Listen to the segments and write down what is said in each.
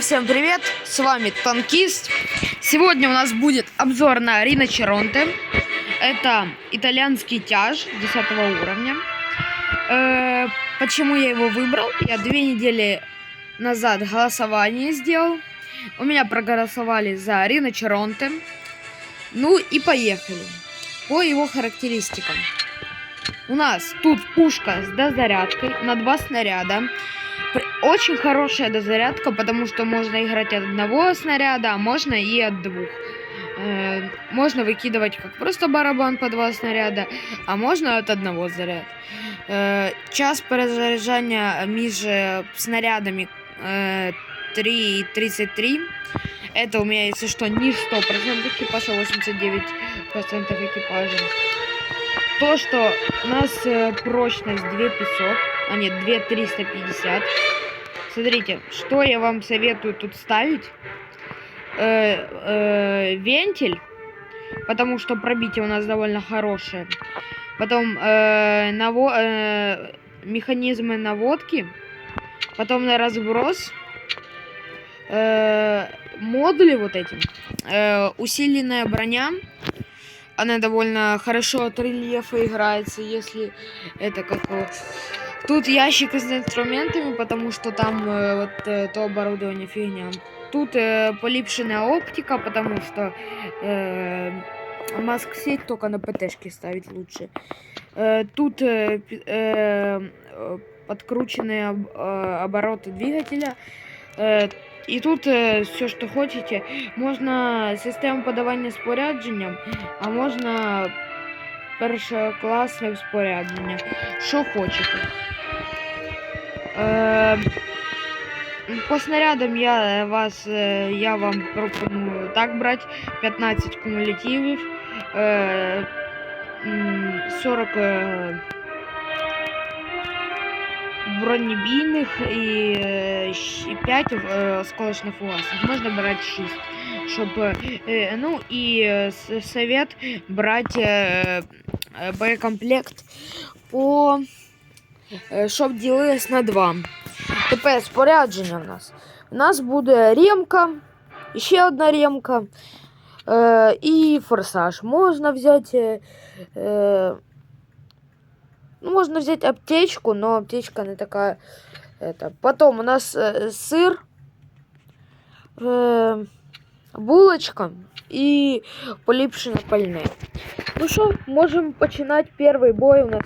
Всем привет, с вами Танкист. Сегодня у нас будет обзор на Рино Черонте. Это итальянский тяж 10 уровня. Э, почему я его выбрал? Я две недели назад голосование сделал. У меня проголосовали за Рино Черонте. Ну и поехали. По его характеристикам. У нас тут пушка с дозарядкой на два снаряда. Очень хорошая дозарядка, потому что можно играть от одного снаряда, а можно и от двух. Э, Можно выкидывать как просто барабан по два снаряда, а можно от одного заряда. Э, Час перезаряджання між е, снарядами э, 3,33. Это у меня, если что, не 100% экипажа, 89% экипажа. То, что у нас э, прочность 2500, а нет, 2350. Смотрите, что я вам советую тут ставить. Э, э, вентиль, потому что пробитие у нас довольно хорошее. Потом э, наво- э, механизмы наводки. Потом на разброс. Э, модули вот эти. Э, усиленная броня. Она довольно хорошо от рельефа играется, если это как... э, Тут ящик с инструментами, потому что там э, вот э, то оборудование фигня. Тут э, полипшенная оптика, потому что э, маск-сеть только на ПТшке ставить лучше. Э, тут э, пи- э, э, подкрученные об- э, обороты двигателя. Э, і тут все, що хочете. Можна систему подавання спорядженням, а можна першокласне спорядження. Що хочете. Е, по снарядам я вас е, я вам пропоную так брати 15 кумулятивів, е, 40 е, бронебійних і е, щ- 5 осколочно фугасних. Можна брати 6. Щоб, е, ну і е, с- совет брати е, е, боєкомплект по е, щоб ділилось на 2. Тепер спорядження в нас. У нас буде ремка, ще одна ремка е, і форсаж. Можна взяти. Ну, можно взять аптечку, но аптечка не такая. Это. Потом у нас э, сыр, э, булочка и поліпшене пальне. Ну что, можем починать первый бой у нас.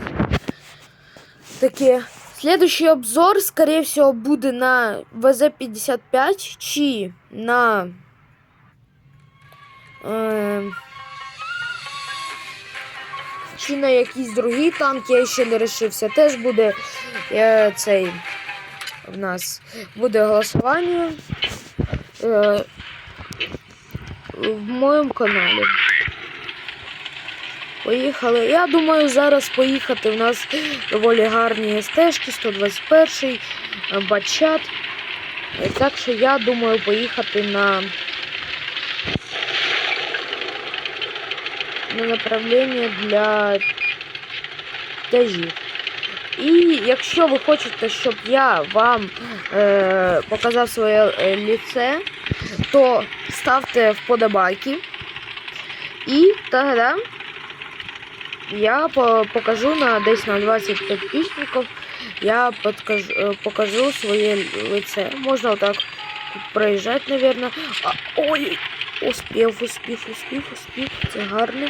Таке. Следующий обзор, скорее всего, буде на ВЗ-55 чи на е, чи на якісь другі танки, я ще не рішився. Теж буде е, цей в нас буде голосування е, в моєму каналі. Поїхали. Я думаю, зараз поїхати. У нас доволі гарні стежки, 121 е, бачат. Так що я думаю поїхати на, на направлення для тяжів. І якщо ви хочете, щоб я вам е, показав своє е, ліце, то ставте вподобайки. І тоді я по- покажу на десь на 20 підписників, я подкажу, е, покажу своє лице. Можна отак проїжджати, мабуть. Ой, успів, успів, успів, успів. Це гарно.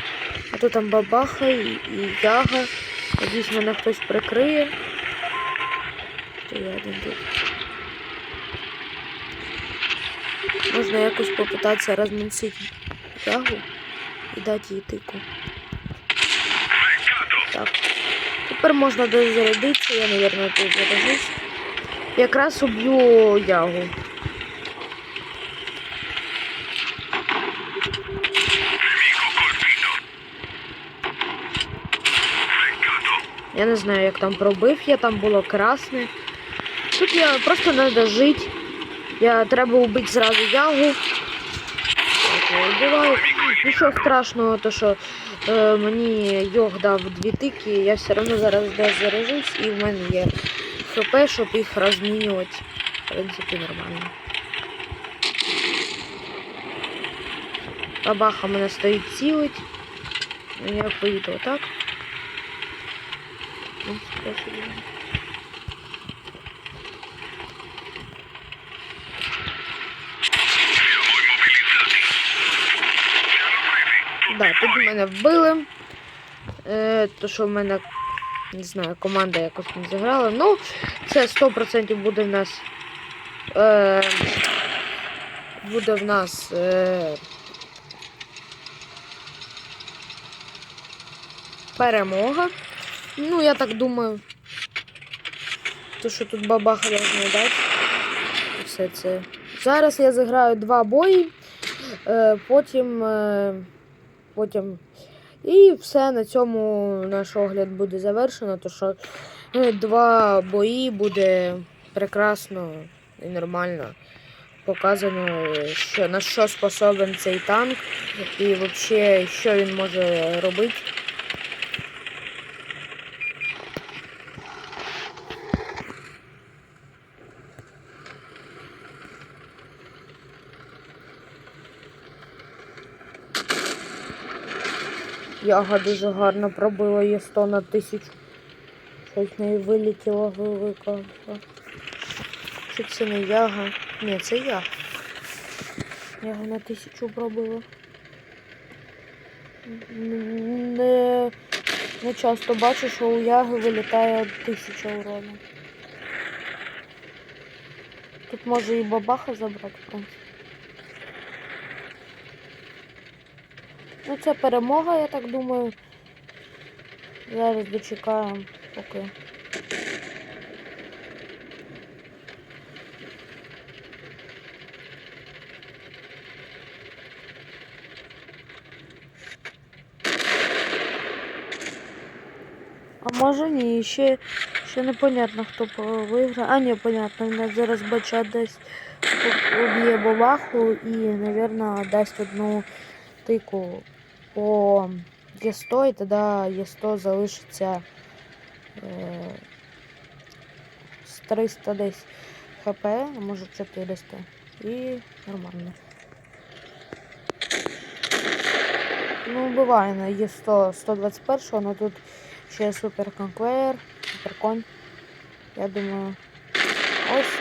А то там бабаха і, і яга. Надіюсь, мене хтось прикриє. То я один тут. Можна якось попитатися розмінсити ягу і дати їй тику. Так. Тепер можна дозарядитися, я, мабуть, тут заряджусь. Якраз уб'ю ягу. Я не знаю, як там пробив я, там було красне. Тут я просто треба жити. Я треба убити зразу ягу. Вбиваю. Нічого страшного, то що е, мені йог дав дві тики, я все одно зараз десь заряжусь і в мене є хп, щоб їх розмінювати. В принципі, нормально. Бабаха мене стоїть цілить. Ну, я поїду отак. Ну, спасибо. Да, тут мене вбили. Е, то, що в мене, не знаю, команда якось не зіграла. Ну, це 100% буде в нас. Е, буде в нас. Е, перемога. Ну, я так думаю. То, що тут бабаха должна дати. Все це. Зараз я зіграю два бої. Е, потім. Е, потім. І все на цьому наш огляд буде завершено, то що е, два бої буде прекрасно і нормально показано, що на що способен цей танк і взагалі, що він може робити. Яга дуже гарно пробила є 100 на 1000. Щось неї вилетіло велика. Чи це не яга? Ні, це яга. Яга на 1000 пробила. Не, не часто бачу, що у яги вилітає 1000 урону. Тут може і бабаха забрати, в принципі. Ну, це перемога, я так думаю. Зараз дочекаємо, поки. А може ні, ще, ще непонятно, хто виграє. А, ні, понятно, він зараз бача десь уб'є бабаху і, мабуть, дасть одну тику по Є100, і тоді Є100 залишиться е, з 300 десь хп, а може 400. І нормально. Ну, буває на Є100 121, але тут ще супер конклеєр, супер конь. Я думаю, ось.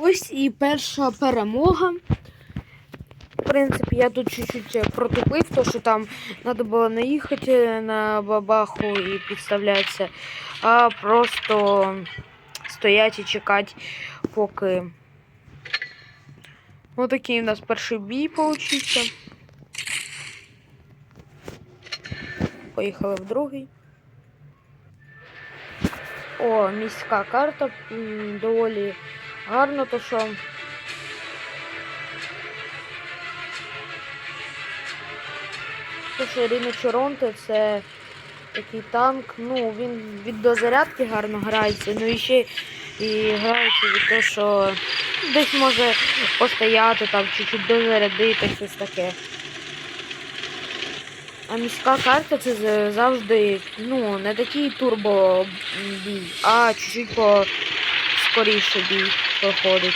Ось і перша перемога. Принципі, я тут чуть-чуть протупив, то що там треба було не їхати на бабаху і підставлятися, а просто стоять і чекати, поки. Ось такий у нас перший бій получився. Поїхали в другий. О, міська карта доволі гарно, то що. Слушай, Ріно Чоронте це такий танк. Ну, він від дозарядки гарно грається, ну і ще і грається від того, що десь може постояти там, чуть-чуть дозарядити, щось таке. А міська карта це завжди ну, не такий турбо бій, а чуть-чуть по скоріше бій проходить.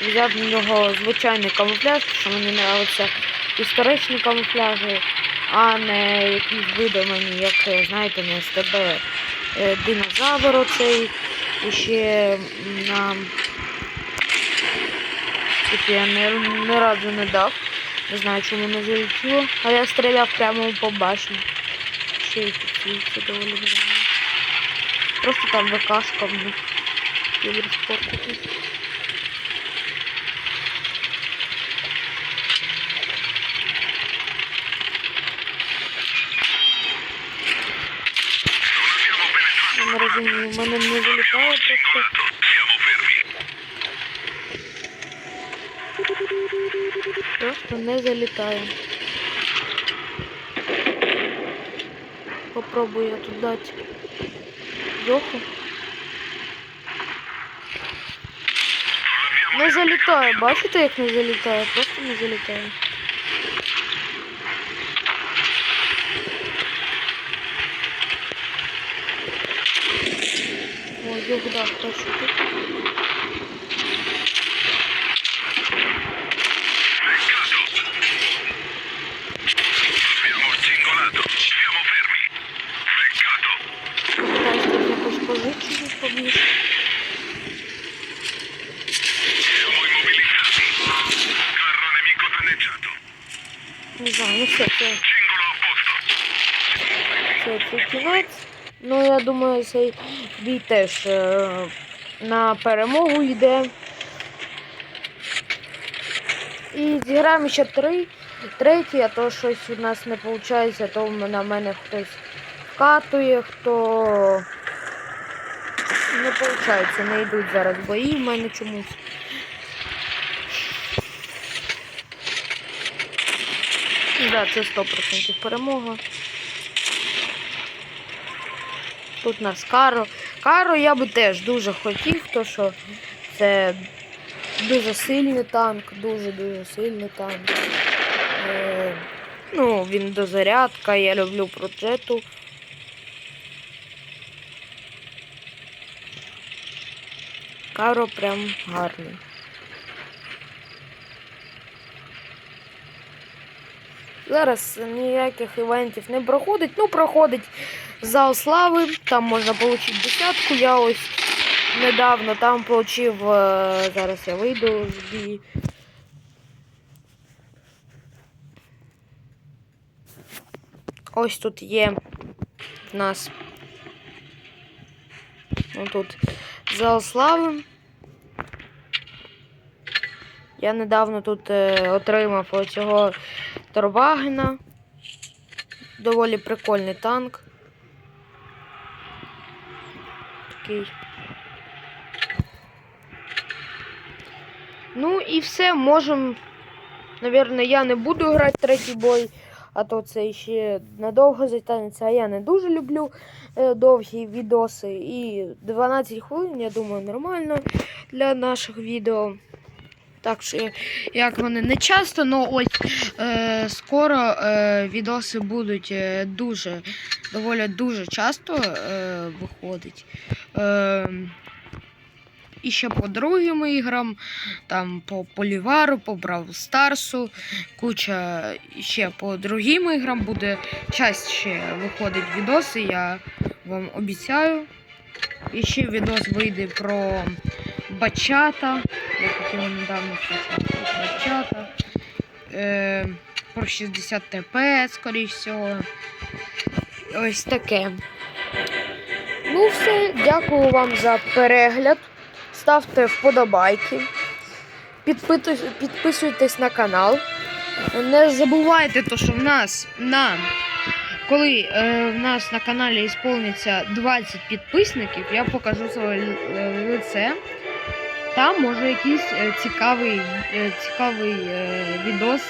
Взяв в нього звичайний камуфляж, що мені подобаються історичні камуфляжі, а не якісь видумані, як, знаєте, на СТБ е, динозавр оцей. І ще нам тут я не, не разу не дав. Не знаю, чому не залетіло, а я стріляв прямо по башні. Ще й підсвітиться доволі нормально. Просто там ВКшка в них. Євроспорт якийсь. Не в мене не вилітає просто. Просто не залітає. Попробую я тут дати Йоху. Не залітає, бачите, як не залітає? Просто не залітає. Ой, Йогда хочу тут. Я думаю, цей бій теж е, на перемогу йде. І зіграємо ще три. Третій, а то щось у нас не виходить, то на мене хтось вкатує, хто не виходить, не йдуть зараз бої в мене чомусь. Так, да, це 100% перемога. Тут у нас Каро. Каро я би теж дуже хотів, то що це дуже сильний танк, дуже-дуже сильний танк. Е, ну, він дозарядка, я люблю проджету. Каро прям гарний. Зараз ніяких івентів не проходить. Ну, проходить зал слави, там можна отримати десятку. Я ось недавно там отримав, зараз я вийду з бій. Ось тут є в нас. Ну, тут зал слави. Я недавно тут е, отримав оцього Торвагена. Доволі прикольний танк. Такий. Ну і все, можемо. Навірно, я не буду грати третій бой, а то це ще надовго затягнеться. А я не дуже люблю е, довгі відоси. І 12 хвилин, я думаю, нормально для наших відео. Так що, як вони не часто, але ось е, скоро е, відоси будуть е, дуже, доволі дуже часто е, виходить. Е, і ще по другим іграм, там по Полівару, по Бравл Старсу, куча ще по другим іграм буде частіше виходить відоси, я вам обіцяю. І ще відос вийде про бачата. Я хотіла недавно почати бачата. Е, про 60 ТП, скоріш всього. Ось таке. Ну, все, дякую вам за перегляд. Ставте вподобайки. Підписуйтесь на канал. Не забувайте, то, що в нас на коли е, в нас на каналі сповниться 20 підписників, я покажу своє лице. Там може якийсь е, цікавий, е, цікавий е, відос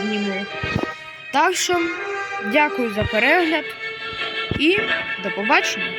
зніму. Так що дякую за перегляд і до побачення.